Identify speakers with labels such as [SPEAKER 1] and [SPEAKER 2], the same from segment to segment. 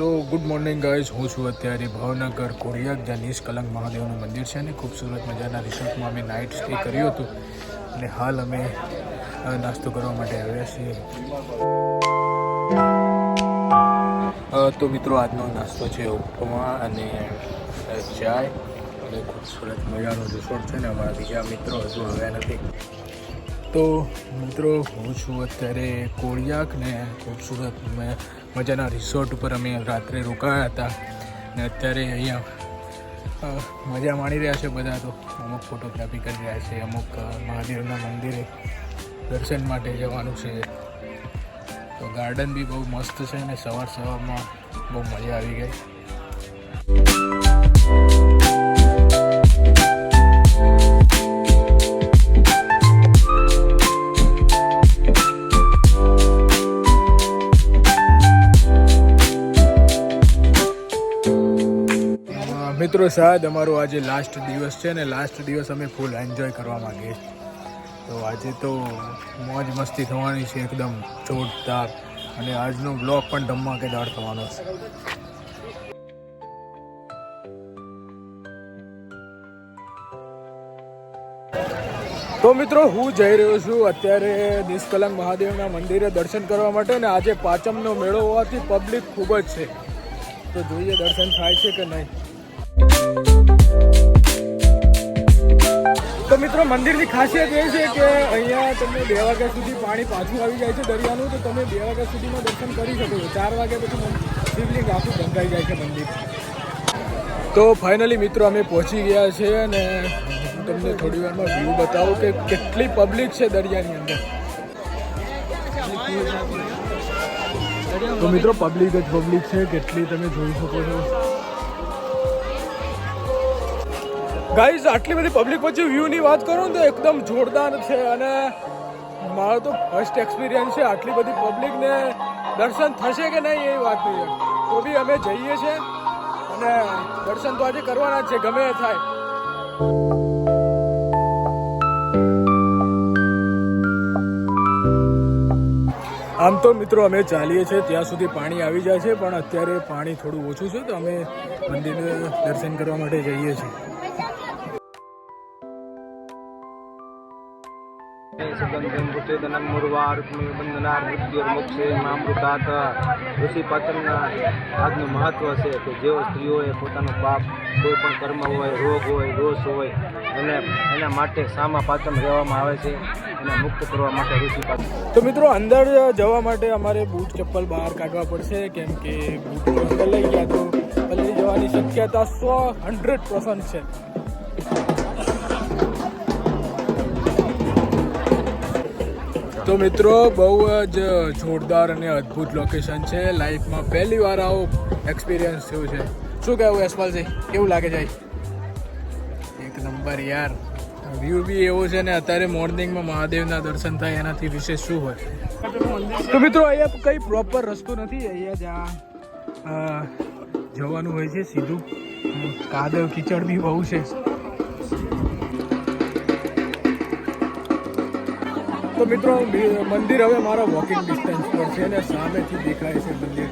[SPEAKER 1] સો good morning guys હું છું અત્યારે ભાવનગર કોડિયાક જ્યાં નિષ્કલંક મહાદેવનું મંદિર છે અને ખૂબસૂરત મજાના રિસોર્ટમાં અમે નાઇટ સ્ટે કર્યું હતું. અને હાલ અમે નાસ્તો કરવા માટે આવ્યા છીએ. તો મિત્રો, આજનો નાસ્તો છે ઉપમા અને ચાય. અને ખૂબસૂરત મજાનો રિસોર્ટ છે ને અમારા બીજા મિત્રો હજુ આવ્યા નથી. તો, મિત્રો, હું છું અત્યારે કોળિયાક ને ખૂબસૂરત મ- મજાના રિસોર્ટ ઉપર અમે રાત્રે રોકાયા હતા ને અત્યારે અહીંયા મજા માણી રહ્યા છે બધા તો. અમુક ફોટોગ્રાફી કરી રહ્યા છે, અમુક મહાદેવના મંદિરે દર્શન માટે જવાનું છે. તો ગાર્ડન બી બહુ મસ્ત છે અને સવાર સવારમાં બહુ મજા આવી ગઈ. મિત્રો સાહેબ, અમારો આજે લાસ્ટ દિવસ છે ને લાસ્ટ દિવસ અમે ફૂલ એન્જોય કરવા માંગીએ તો આજે તો મોજ મસ્તી થવાની છે, એકદમ જોરદાર. અને આજનો બ્લોગ પણ ધમાકેદાર થવાનો છે. તો મિત્રો, હું જઈ રહ્યો છું અત્યારે નિષ્કલંક મહાદેવના મંદિરે દર્શન કરવા માટે ને આજે પાંચમનો મેળો હોવાથી પબ્લિક ખૂબ જ છે. તો જોઈએ દર્શન થાય છે કે નહીં. તો મિત્રો, મંદિરની ખાસિયત એ છે કે અહીંયા તમને બે વાગ્યા સુધી પાણી પાછું આવી જાય છે દરિયાનું, તો તમે બે વાગ્યા સુધીમાં દર્શન કરી શકો છો. ચાર વાગ્યા પછી શિવલિંગ આખું બંધાઈ જાય છે મંદિર. તો ફાઇનલી મિત્રો, અમે પહોંચી ગયા છે અને હું તમને થોડી વારમાં વ્યૂ બતાવું કે કેટલી પબ્લિક છે દરિયાની અંદર. તો મિત્રો પબ્લિક જ પબ્લિક છે, કેટલી તમે જોઈ શકો છો. ગાઈઝ આટલી બધી પબ્લિક વચ્ચે વ્યૂની વાત કરું તો એકદમ જોરદાર છે અને મારો તો ફર્સ્ટ એક્સપિરિયન્સ છે આટલી બધી પબ્લિકને દર્શન થશે કે નહીં એ વાત નહીં તો બી અમે જઈએ છીએ અને દર્શન તો આજે કરવાના જ છે, ગમે એ થાય. આમ તો મિત્રો અમે ચાલીએ છીએ, ત્યાં સુધી પાણી આવી જાય છે, પણ અત્યારે પાણી થોડું ઓછું છે, તો અમે મંદિરને દર્શન કરવા માટે જઈએ છીએ.
[SPEAKER 2] સુગંધમ ભૂતેદનમ મુરવારુક્મી બંધનાર મૃત્યુર્મુક્ષે મામૃતાત ઋષિ મહત્વ છે કે જેઓ સ્ત્રીઓએ પોતાનું પાપ કોઈ પણ કર્મ હોય રોગ હોય દોષ હોય એને એના માટે સામા પાચમ રહેવામાં આવે છે એને મુક્ત કરવા માટે ઋષિ પાચન
[SPEAKER 1] તો મિત્રો, અંદર જવા માટે અમારે બૂટ ચપ્પલ બહાર કાઢવા પડશે, કેમ કે બૂટ લઈ ગયા તો પલળી જવાની શક્યતા સો હંડ્રેડ પર્સન્ટ છે. તો મિત્રો, બહુ જ જોરદાર અને અદ્ભુત લોકેશન છે. લાઈફમાં પહેલી વાર આવો એક્સપિરિયન્સ થયો છે. શું કહેવું યશપાલસિંહ કેવું લાગે છે? એક નંબર યાર. વ્યૂ બી એવો છે ને, અત્યારે મોર્નિંગમાં મહાદેવના દર્શન થાય, એનાથી વિશેષ શું હોય? તો મિત્રો, અહીંયા કંઈ પ્રોપર રસ્તો નથી. અહીંયા જ્યાં જવાનું હોય છે સીધું. કાદવ કીચડ બી બહુ છે. તો મિત્રો મંદિર હવે મારા વોકિંગ ડિસ્ટન્સ પર છે અને સામેથી દેખાય છે મંદિર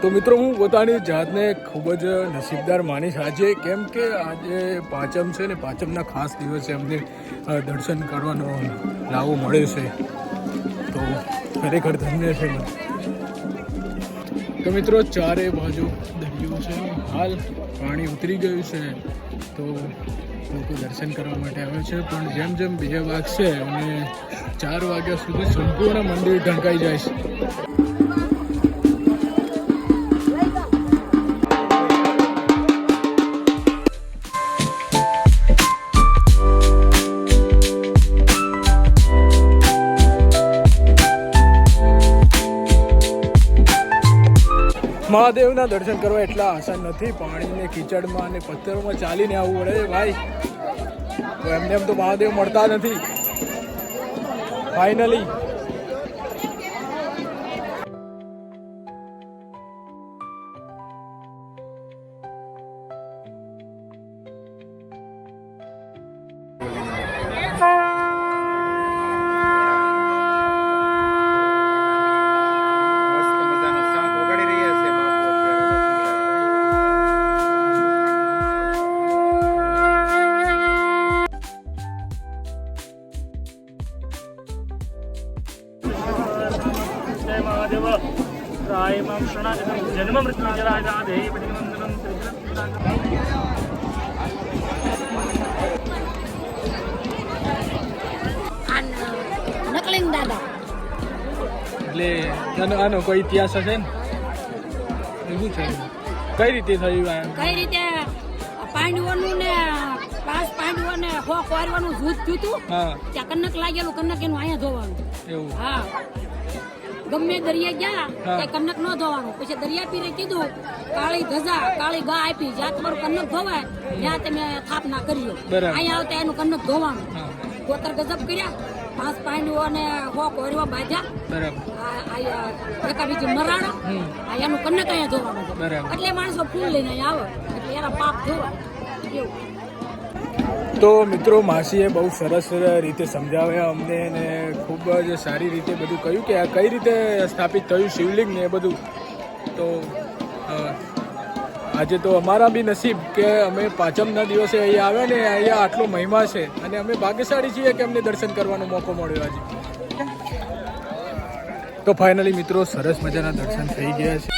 [SPEAKER 1] તો મિત્રો, હું પોતાની જાતને ખૂબ જ નસીબદાર માનીશ. આજે કેમ કે આજે પાંચમ છે ને પાંચમના ખાસ દિવસે અમને દર્શન કરવાનો લાવો મળે છે. તો ખરેખર ધન્ય છે તો મિત્રો, ચારે બાજુ દરિયો છે. હાલ પાણી ઉતરી ગયું છે. તો લોકો દર્શન કરવા માટે આવે છે. પણ જેમ જેમ બે વાગશે અને ચાર વાગ્યા સુધી સંપૂર્ણ મંદિર ઢંકાઈ જાય છે. મહાદેવના દર્શન કરવા એટલા આસાન નથી. પાણીને, કીચડમાં અને પથ્થરોમાં ચાલીને આવવું પડે. ભાઈ એમને એમ તો મહાદેવ મળતા નથી. ફાઇનલી
[SPEAKER 3] નકલિંગ દાદા.
[SPEAKER 1] એટલે આનો આનો કોઈ ઇતિહાસ હશે ને એવું છે કઈ રીતે? થયું આ
[SPEAKER 3] કઈ રીતે પાંડવોનું ને પાંચ પાંડવોને ખો ખોરવાનું જૂથ થયું હતું
[SPEAKER 1] હા.
[SPEAKER 3] ત્યાં કનક લાગેલું કનક એનું અહીંયા ધોવાનું
[SPEAKER 1] એવું.
[SPEAKER 3] હા. ગમે દરિયા ગયા કે કનક ન ધોવાનું પછી દરિયા પીરે કીધું કાળી ધજા કાળી ગા આપી જ્યાં તમારું કનક ધોવાય ત્યાં તમે સ્થાપના કરીઓ. અહીંયા આવતા એનું કનક ધોવાનું. ગોતર ગજબ કર્યા પાંચ પાંડવો અને હો કોરવા આ એકા બીજી મરાણો એનું કનક અહીંયા ધોવાનું એટલે માણસો ફૂલ લઈને અહીંયા આવે. એટલે એના પાપ ધોવા. એવું.
[SPEAKER 1] તો મિત્રો, માસીએ બહુ સરસ રીતે સમજાવ્યા અમને અને ખૂબ જ સારી રીતે બધું કહ્યું કે આ કઈ રીતે સ્થાપિત થયું, શિવલિંગ ને એ બધું. તો આજે તો અમારા બી નસીબ કે અમે પાંચમના દિવસે અહીંયા આવ્યા ને અહીંયા આટલો મહિમા છે અને અમે ભાગ્યશાળી છીએ કે અમને દર્શન કરવાનો મોકો મળ્યો આજે. તો ફાઇનલી મિત્રો, સરસ મજાના દર્શન થઈ ગયા છે.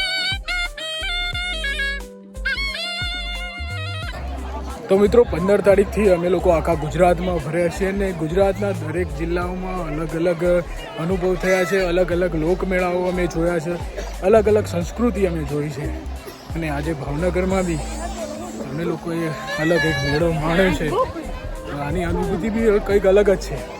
[SPEAKER 1] તો મિત્રો, પંદર તારીખથી અમે લોકો આખા ગુજરાતમાં ફર્યા છીએ અને ગુજરાતના દરેક જિલ્લાઓમાં અલગ અલગ અનુભવ થયા છે, અલગ અલગ લોકમેળાઓ અમે જોયા છે, અલગ અલગ સંસ્કૃતિ અમે જોઈ છે. અને આજે ભાવનગરમાં બી અમે લોકોએ અલગ એક મેળો માણ્યો છે. આની અનુભૂતિ બી કંઈક અલગ જ છે.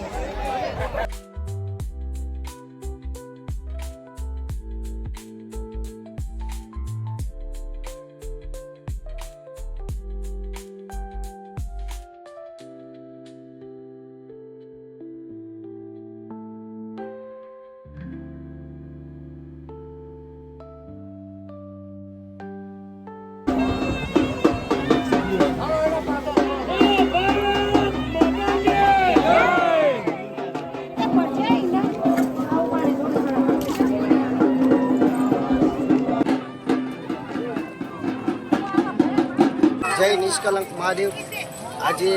[SPEAKER 4] નિષ્કલંક મહાદેવ. આજે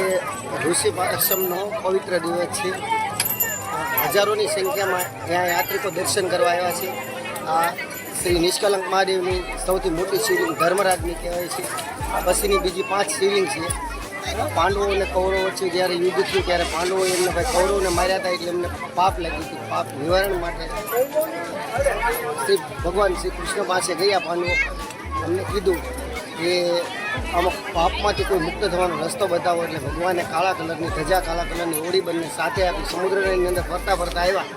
[SPEAKER 4] ઋષિ આશ્રમનો પવિત્ર દિવસ છે. હજારોની સંખ્યામાં ત્યાં યાત્રિકો દર્શન કરવા આવ્યા છે. આ શ્રી નિષ્કલંક મહાદેવની સૌથી મોટી શિવલિંગ ધર્મરાજની કહેવાય છે. પછીની બીજી પાંચ શિવલિંગ છે. પાંડવો અને કૌરવો વચ્ચે જ્યારે યુદ્ધ થયું ત્યારે પાંડવો એમને ભાઈ કૌરવને માર્યા હતા એટલે એમને પાપ લાગ્યું હતું. પાપ નિવારણ માટે શ્રી ભગવાન શ્રી કૃષ્ણ પાસે ગયા પાંડવો. અમને કીધું કે આમાં પાપમાંથી કોઈ મુક્ત થવાનો રસ્તો બતાવો એટલે ભગવાને કાળા કલરની ધજા, કાળા કલરની ઓળી બંને સાથે આપી સમુદ્રની અંદર ફરતા ફરતા આવ્યા.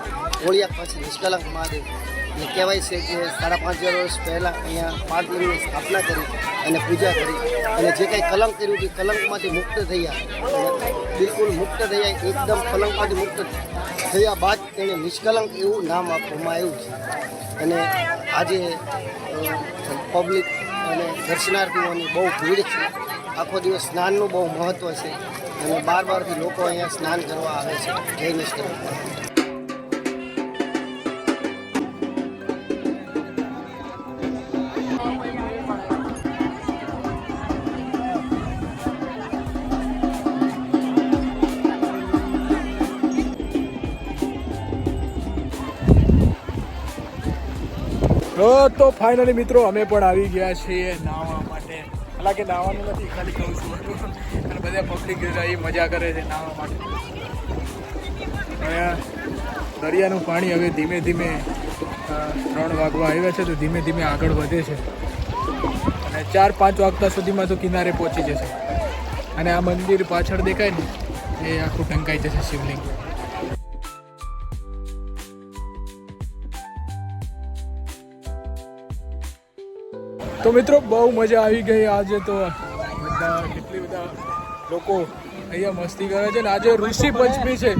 [SPEAKER 4] ઓળિયા પછી નિષ્કલંક મહાદેવ. એટલે કહેવાય છે કે સાડા પાંચ હજાર વર્ષ પહેલાં અહીંયા પાંચલિંગની સ્થાપના કરી અને પૂજા કરી. અને જે કંઈ કલંક કર્યું તે કલંકમાંથી મુક્ત થયા. બિલકુલ મુક્ત થયા, એકદમ કલંકમાંથી મુક્ત થયા બાદ તેણે નિષ્કલંક એવું નામ આપવામાં આવ્યું છે. અને આજે પબ્લિક અને દર્શનાર્થીઓની બહુ ભીડ છે. આખો દિવસ સ્નાનનું બહુ મહત્ત્વ છે. અને બાર બારથી લોકો અહીંયા સ્નાન કરવા આવે છે. જૈન નિષ્કલંક.
[SPEAKER 1] તો ફાઇનલી મિત્રો અમે પણ આવી ગયા છીએ નાહવા માટે. હાલાકે નાહવાનું નથી, ખાલી કહું છું. અને બધા પબ્લિક એ મજા કરે છે નાહવા માટે. અહીંયા દરિયાનું પાણી હવે ધીમે ધીમે ત્રણ વાગવા આવ્યા છે, તો ધીમે ધીમે આગળ વધે છે. અને ચાર પાંચ વાગતા સુધીમાં તો કિનારે પહોંચી જશે. અને આ મંદિર પાછળ દેખાય ને, એ આખું ટંકાઈ જશે શિવલિંગ. તો મિત્રો, બહુ મજા આવી ગઈ આજે તો. બધા કેટલી બધા લોકો અહીંયા મસ્તી કરે છે ને આજે ઋષિ પંચમી છે.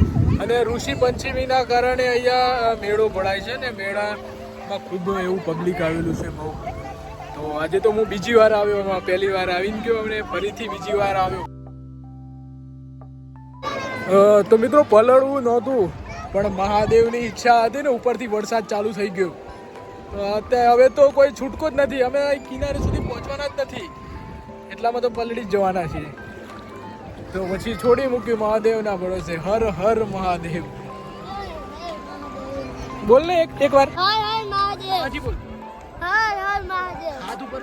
[SPEAKER 1] અને ઋષિ પંચમીના કારણે અહીંયા મેળો ભરાય છે ને મેળામાં ખૂબ એવું પબ્લિક આવેલું છે બહુ. તો આજે તો હું બીજી વાર આવ્યો, એમાં પહેલી વાર આવીને ગયો, અને ફરીથી બીજી વાર આવ્યો. તો મિત્રો, પલળવું નહોતું, પણ મહાદેવની ઈચ્છા હતી ને ઉપરથી વરસાદ ચાલુ થઈ ગયો. હવે તો કોઈ છૂટકો જ નથી. અમે કિનારે સુધી પહોંચવાના જ નથી. એટલામાં તો પલડી જ જવાના છીએ. તો પછી છોડી મૂક્યું મહાદેવના ભરોસે. હર હર મહાદેવ. બોલ ને એક એક વાર. હજી બોલ. હાથ ઉપર.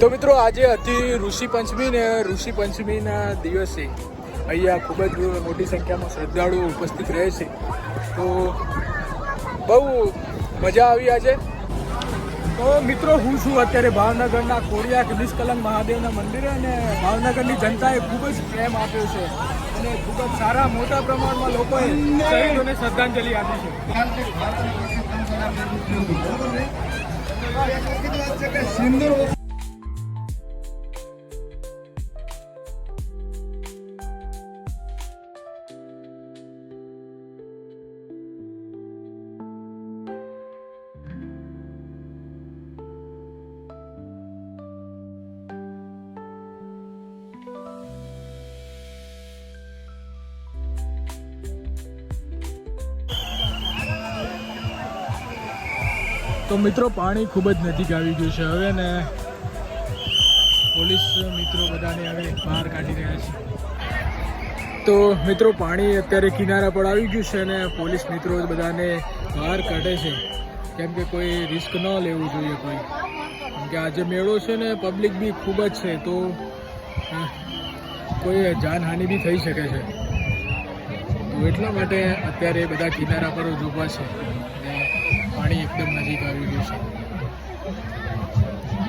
[SPEAKER 1] તો મિત્રો આજે હતી ઋષિ પંચમી ને ઋષિ પંચમીના દિવસે અહીંયા ખૂબ જ મોટી સંખ્યામાં શ્રદ્ધાળુઓ ઉપસ્થિત રહે છે. તો બહુ મજા આવી આજે તો મિત્રો હું છું અત્યારે ભાવનગરના કોડિયા નિષ્કલંક મહાદેવના મંદિરે અને ભાવનગરની જનતાએ ખૂબ જ પ્રેમ આપ્યો છે અને ખૂબ જ સારા મોટા પ્રમાણમાં લોકોએ શહીદોને શ્રદ્ધાંજલિ આપી છે. તો મિત્રો, પાણી ખૂબ જ નજીક આવી ગયું છે. હવે ને પોલીસ મિત્રો બધાને હવે બહાર કાઢી રહ્યા છે. તો મિત્રો, પાણી અત્યારે કિનારા પર આવી ગયું છે અને પોલીસ મિત્રો બધાને બહાર કાઢે છે. કેમ કે કોઈ રિસ્ક ન લેવું જોઈએ કોઈ. કેમ કે આજે મેળો છે ને પબ્લિક બી ખૂબ જ છે, તો કોઈ જાનહાનિ બી થઈ શકે છે. એટલા માટે અત્યારે બધા કિનારા પર જ ઊભા છે. પાણી એકદમ નજીક આવી ગયું છે.